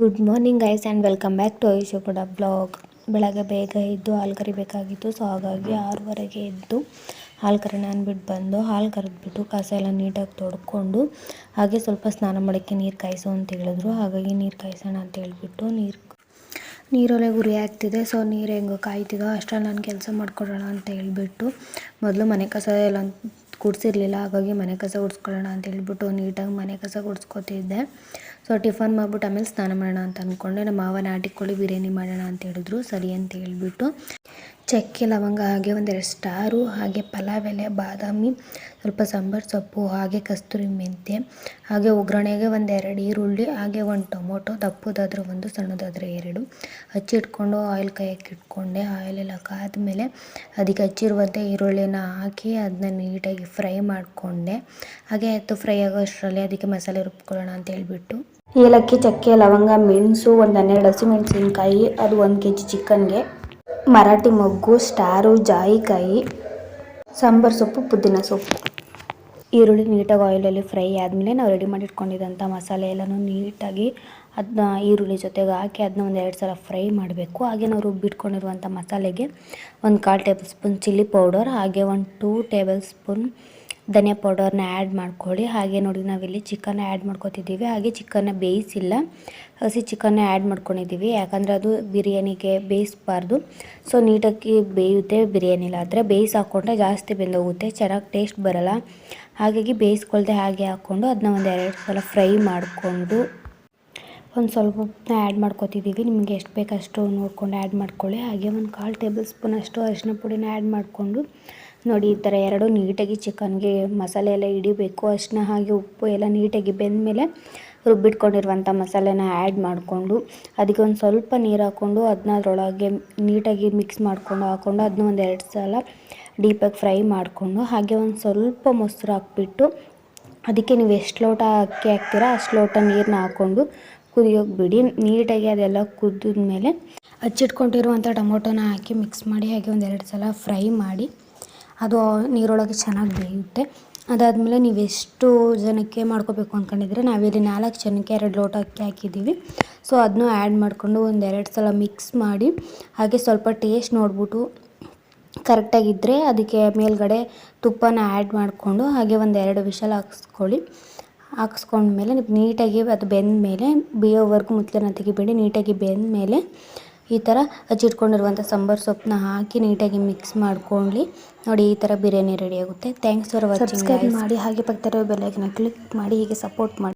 Good morning guys and welcome back to Aishu ಕೂಡ blog ಬೆಳಗ್ಗೆ ಬೇಗ ಎದ್ದು ಹಾಲು ಕರಿಬೇಕಾಗಿತ್ತು ಸೊ ಹಾಗಾಗಿ ಆರೂವರೆಗೆ ಎದ್ದು ಹಾಲು ಕರೋಣ ಅಂದ್ಬಿಟ್ಟು ಬಂದು ಹಾಲು ಕರೆದ್ಬಿಟ್ಟು ಕಸ ಎಲ್ಲ ನೀಟಾಗಿ ತೊಡ್ಕೊಂಡು ಹಾಗೆ ಸ್ವಲ್ಪ ಸ್ನಾನ ಮಾಡೋಕ್ಕೆ ನೀರು ಕಾಯಿಸು ಅಂತ ಹೇಳಿದ್ರು. ಹಾಗಾಗಿ ನೀರು ಕಾಯಿಸೋಣ ಅಂತ ಹೇಳಿಬಿಟ್ಟು ನೀರು ನೀರೊಳಗೆ ಉರಿ ಆಗ್ತಿದೆ. ಸೊ ನೀರು ಹೆಂಗೋ ಕಾಯ್ತಿದೋ ಅಷ್ಟರಲ್ಲಿ ನಾನು ಕೆಲಸ ಮಾಡ್ಕೊಡೋಣ ಅಂತ ಹೇಳಿಬಿಟ್ಟು ಮೊದಲು ಮನೆ ಕಸ ಎಲ್ಲ ಗುಡಿಸಿರ್ಲಿಲ್ಲ ಹಾಗಾಗಿ ಮನೆ ಕಸ ಗುಡಿಸ್ಕೊಳ್ಳೋಣ ಅಂತ ಹೇಳ್ಬಿಟ್ಟು ನೀಟಾಗಿ ಮನೆ ಕಸ ಗುಡಿಸ್ಕೊತಿದ್ದೆ ಸೊ ಟಿಫನ್ ಮಾಡಿಬಿಟ್ಟು ಆಮೇಲೆ ಸ್ನಾನ ಮಾಡೋಣ ಅಂತ ಅಂದ್ಕೊಂಡೆ ನಮ್ಮ ಮಾವ ನಾಟಿ ಕೋಳಿ ಬಿರಿಯಾನಿ ಮಾಡೋಣ ಅಂತ ಹೇಳಿದ್ರು. ಸರಿ ಅಂತ ಹೇಳ್ಬಿಟ್ಟು ಚಕ್ಕೆ, ಲವಂಗ ಹಾಗೆ ಒಂದೆರಡು ಸ್ಟಾರು, ಹಾಗೆ ಪಲಾವ್ ಎಲೆ ಬಾದಾಮಿ, ಸ್ವಲ್ಪ ಸಾಂಬಾರು, ಸೊಪ್ಪು, ಹಾಗೆ ಕಸ್ತೂರಿ ಮೆಂತ್ಯ, ಹಾಗೆ ಒಗ್ಗರಣೆಗೆ ಒಂದೆರಡು ಈರುಳ್ಳಿ, ಹಾಗೆ ಒಂದು ಟೊಮೊಟೊ, ದಪ್ಪದಾದ್ರೆ ಒಂದು, ಸಣ್ಣದಾದರೆ ಎರಡು. ಹಚ್ಚಿಟ್ಕೊಂಡು ಆಯಿಲ್ ಕೈಯಕ್ಕೆ ಇಟ್ಕೊಂಡೆ. ಆಯಿಲ್ ಎಲ್ಲ ಕಾದ್ಮೇಲೆ ಅದಕ್ಕೆ ಹಚ್ಚಿರುವಂಥ ಈರುಳ್ಳಿನ ಹಾಕಿ ಅದನ್ನ ನೀಟಾಗಿ ಫ್ರೈ ಮಾಡಿಕೊಂಡೆ. ಹಾಗೆ ಅದು ಫ್ರೈ ಆಗೋ ಅಷ್ಟರಲ್ಲಿ ಅದಕ್ಕೆ ಮಸಾಲೆ ರುಬ್ಕೊಳ್ಳೋಣ ಅಂತ ಹೇಳ್ಬಿಟ್ಟು. ಏಲಕ್ಕಿ, ಚಕ್ಕೆ, ಲವಂಗ, ಮೆಣಸು, ಒಂದು ಹನ್ನೆರಡು ಹಸಿಮೆಣಸಿನ್ಕಾಯಿ ಅದು ಒಂದು ಕೆ ಜಿ ಚಿಕನ್ಗೆ ಮರಾಠಿ ಮೊಗ್ಗು, ಸ್ಟಾರು, ಜಾಯಿಕಾಯಿ, ಸಾಂಬಾರು ಸೊಪ್ಪು, ಪುದೀನ ಸೊಪ್ಪು. ಈರುಳ್ಳಿ ನೀಟಾಗಿ ಆಯಿಲಲ್ಲಿ ಫ್ರೈ ಆದಮೇಲೆ ನಾವು ರೆಡಿ ಮಾಡಿ ಇಟ್ಕೊಂಡಿದ್ದಂಥ ಮಸಾಲೆ ಎಲ್ಲನೂ ನೀಟಾಗಿ ಅದನ್ನ ಈರುಳ್ಳಿ ಜೊತೆಗೆ ಹಾಕಿ ಅದನ್ನ ಒಂದು ಎರಡು ಸಲ ಫ್ರೈ ಮಾಡಬೇಕು. ಹಾಗೆ ನಾವು ರುಬ್ಬಿಟ್ಕೊಂಡಿರುವಂಥ ಮಸಾಲೆಗೆ ಒಂದು ಕಾಲು ಟೇಬಲ್ ಸ್ಪೂನ್ ಚಿಲ್ಲಿ ಪೌಡರ್ ಹಾಗೆ ಒಂದು ಟೂ ಟೇಬಲ್ ಸ್ಪೂನ್ ಧನಿಯಾ ಪೌಡರ್ನ ಆ್ಯಡ್ ಮಾಡ್ಕೊಳ್ಳಿ. ಹಾಗೆ ನೋಡಿ ನಾವಿಲ್ಲಿ ಚಿಕನ್ ಆ್ಯಡ್ ಮಾಡ್ಕೊತಿದ್ದೀವಿ. ಹಾಗೆ ಚಿಕನ್ನ ಬೇಯಿಸಿಲ್ಲ. ಹಸಿ ಚಿಕನ್ನ ಆ್ಯಡ್ ಮಾಡ್ಕೊಂಡಿದ್ದೀವಿ. ಯಾಕಂದರೆ ಅದು ಬಿರಿಯಾನಿಗೆ ಬೇಯಿಸಬಾರ್ದು. ಸೊ, ನೀಟಾಗಿ ಬೇಯುತ್ತೆ ಬಿರಿಯಾನಿಲಾದರೆ ಬೇಯಿಸಿ ಹಾಕ್ಕೊಂಡ್ರೆ ಜಾಸ್ತಿ ಬೆಂದೋಗುತ್ತೆ. ಚೆನ್ನಾಗಿ ಟೇಸ್ಟ್ ಬರೋಲ್ಲ. ಹಾಗಾಗಿ ಬೇಯಿಸ್ಕೊಳ್ದೆ ಹಾಗೆ ಹಾಕ್ಕೊಂಡು ಅದನ್ನ ಒಂದು ಎರಡು ಸಲ ಫ್ರೈ ಮಾಡಿಕೊಂಡು ಒಂದು ಸ್ವಲ್ಪ ಉಪ್ಪನ್ನ ಆ್ಯಡ್ ಮಾಡ್ಕೊತಿದ್ದೀವಿ. ನಿಮಗೆ ಎಷ್ಟು ಬೇಕಷ್ಟು ನೋಡ್ಕೊಂಡು ಆ್ಯಡ್ ಮಾಡ್ಕೊಳ್ಳಿ. ಹಾಗೆ ಒಂದು ಕಾಲು ಟೇಬಲ್ ಸ್ಪೂನ್ ಅಷ್ಟು ಅರಿಶಿನ ಪುಡಿನ ಆ್ಯಡ್ ಮಾಡಿಕೊಂಡು ನೋಡಿ, ಈ ಥರ ಎರಡು ನೀಟಾಗಿ ಚಿಕನ್ಗೆ ಮಸಾಲೆ ಎಲ್ಲ ಹಿಡಿಬೇಕು. ಅಷ್ಟನ್ನ ಹಾಗೆ ಉಪ್ಪು ಎಲ್ಲ ನೀಟಾಗಿ ಬೆಂದಮೇಲೆ ರುಬ್ಬಿಟ್ಕೊಂಡಿರುವಂಥ ಮಸಾಲೆನ ಆ್ಯಡ್ ಮಾಡಿಕೊಂಡು, ಅದಕ್ಕೆ ಒಂದು ಸ್ವಲ್ಪ ನೀರು ಹಾಕ್ಕೊಂಡು ಅದನ್ನ ಅದರೊಳಗೆ ನೀಟಾಗಿ ಮಿಕ್ಸ್ ಮಾಡಿಕೊಂಡು ಹಾಕ್ಕೊಂಡು ಅದನ್ನ ಒಂದು ಎರಡು ಸಲ ಡೀಪಾಗಿ ಫ್ರೈ ಮಾಡಿಕೊಂಡು, ಹಾಗೆ ಒಂದು ಸ್ವಲ್ಪ ಮೊಸರು ಹಾಕ್ಬಿಟ್ಟು ಅದಕ್ಕೆ ನೀವು ಎಷ್ಟು ಲೋಟ ಅಕ್ಕಿ ಹಾಕ್ತೀರಾ ಅಷ್ಟು ಲೋಟ ನೀರನ್ನ ಹಾಕ್ಕೊಂಡು ಕುದಿಯೋಕೆ ಬಿಡಿ ನೀಟಾಗಿ ಅದೆಲ್ಲ ಕುದಿದ್ಮೇಲೆ ಹಚ್ಚಿಟ್ಕೊಂಡಿರುವಂಥ ಟೊಮೊಟೊನ ಹಾಕಿ ಮಿಕ್ಸ್ ಮಾಡಿ, ಹಾಗೆ ಒಂದು ಎರಡು ಸಲ ಫ್ರೈ ಮಾಡಿ. ಅದು ನೀರೊಳಗೆ ಚೆನ್ನಾಗಿ ಬೇಯುತ್ತೆ. ಅದಾದಮೇಲೆ ನೀವು ಎಷ್ಟು ಜನಕ್ಕೆ ಮಾಡ್ಕೋಬೇಕು ಅಂದ್ಕೊಂಡಿದ್ರೆ ನಾವಿಲ್ಲಿ ನಾಲ್ಕು ಜನಕ್ಕೆ ಎರಡು ಲೋಟ ಅಕ್ಕಿ ಹಾಕಿದ್ದೀವಿ. ಸೊ ಅದನ್ನು ಆ್ಯಡ್ ಮಾಡಿಕೊಂಡು ಒಂದು ಎರಡು ಸಲ ಮಿಕ್ಸ್ ಮಾಡಿ, ಹಾಗೆ ಸ್ವಲ್ಪ ಟೇಸ್ಟ್ ನೋಡಿಬಿಟ್ಟು ಕರೆಕ್ಟಾಗಿದ್ದರೆ ಅದಕ್ಕೆ ಮೇಲ್ಗಡೆ ತುಪ್ಪನ ಆ್ಯಡ್ ಮಾಡಿಕೊಂಡು ಹಾಗೆ ಒಂದು ಎರಡು ವಿಷಲ್ ಹಾಕ್ಸ್ಕೊಳ್ಳಿ. ಹಾಕ್ಸ್ಕೊಂಡ್ಮೇಲೆ ನೀಟಾಗಿ ಅದು ಬೆಂದ ಮೇಲೆ ಬೇಯೋವರೆಗೂ ಮುತ್ತಲನ್ನ ತೆಗಿಬೇಡಿ, ನೀಟಾಗಿ ಬೆಂದ ಮೇಲೆ ಈ ಥರ ಹಚ್ಚಿಟ್ಕೊಂಡಿರುವಂಥ ಸಾಂಬಾರು ಸೊಪ್ಪನ್ನ ಹಾಕಿ ನೀಟಾಗಿ ಮಿಕ್ಸ್ ಮಾಡ್ಕೊಳ್ಳಿ. ನೋಡಿ ಈ ಥರ ಬಿರಿಯಾನಿ ರೆಡಿ ಆಗುತ್ತೆ. ಥ್ಯಾಂಕ್ಸ್ ಫಾರ್ ವಾಚಿಂಗ್ ಮಾಡಿ ಹಾಗೆ ಪಕ್ಕದಲ್ಲಿರೋ ಬೆಲ್ಲೈಕನ್ನ ಕ್ಲಿಕ್ ಮಾಡಿ ಹೀಗೆ ಸಪೋರ್ಟ್ ಮಾಡಿ.